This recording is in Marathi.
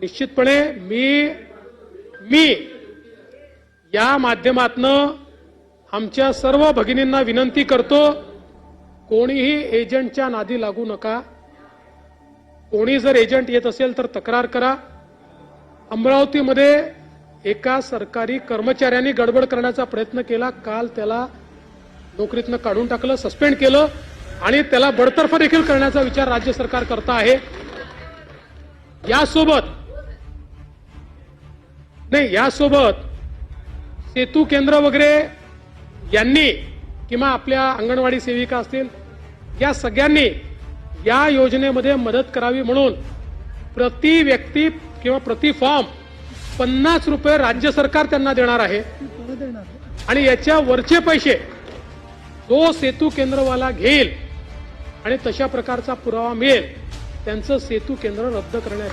निश्चितपणे मी मी या माध्यमातनं आमच्या सर्व भगिनींना विनंती करतो कोणीही एजंटच्या नादी लागू नका. कोणी जर एजंट येत असेल तर तक्रार करा. अमरावतीमध्ये एका सरकारी कर्मचाऱ्यांनी गडबड करण्याचा प्रयत्न केला. काल त्याला नोकरीतनं काढून टाकलं सस्पेंड केलं आणि त्याला बडतर्फ देखील करण्याचा विचार राज्य सरकार करत आहे. यासोबत नाही यासोबत सेतू केंद्र वगैरे यांनी किंवा आपल्या अंगणवाडी सेविका असतील या सगळ्यांनी या योजनेमध्ये मदत करावी म्हणून प्रति व्यक्ती किंवा प्रति फॉर्म पन्नास रुपये राज्य सरकार त्यांना देणार आहे. आणि याच्या वरचे पैसे जो सेतू केंद्रवाला घेईल आणि तशा प्रकारचा पुरावा मिळेल त्यांचं सेतू केंद्र रद्द करण्यात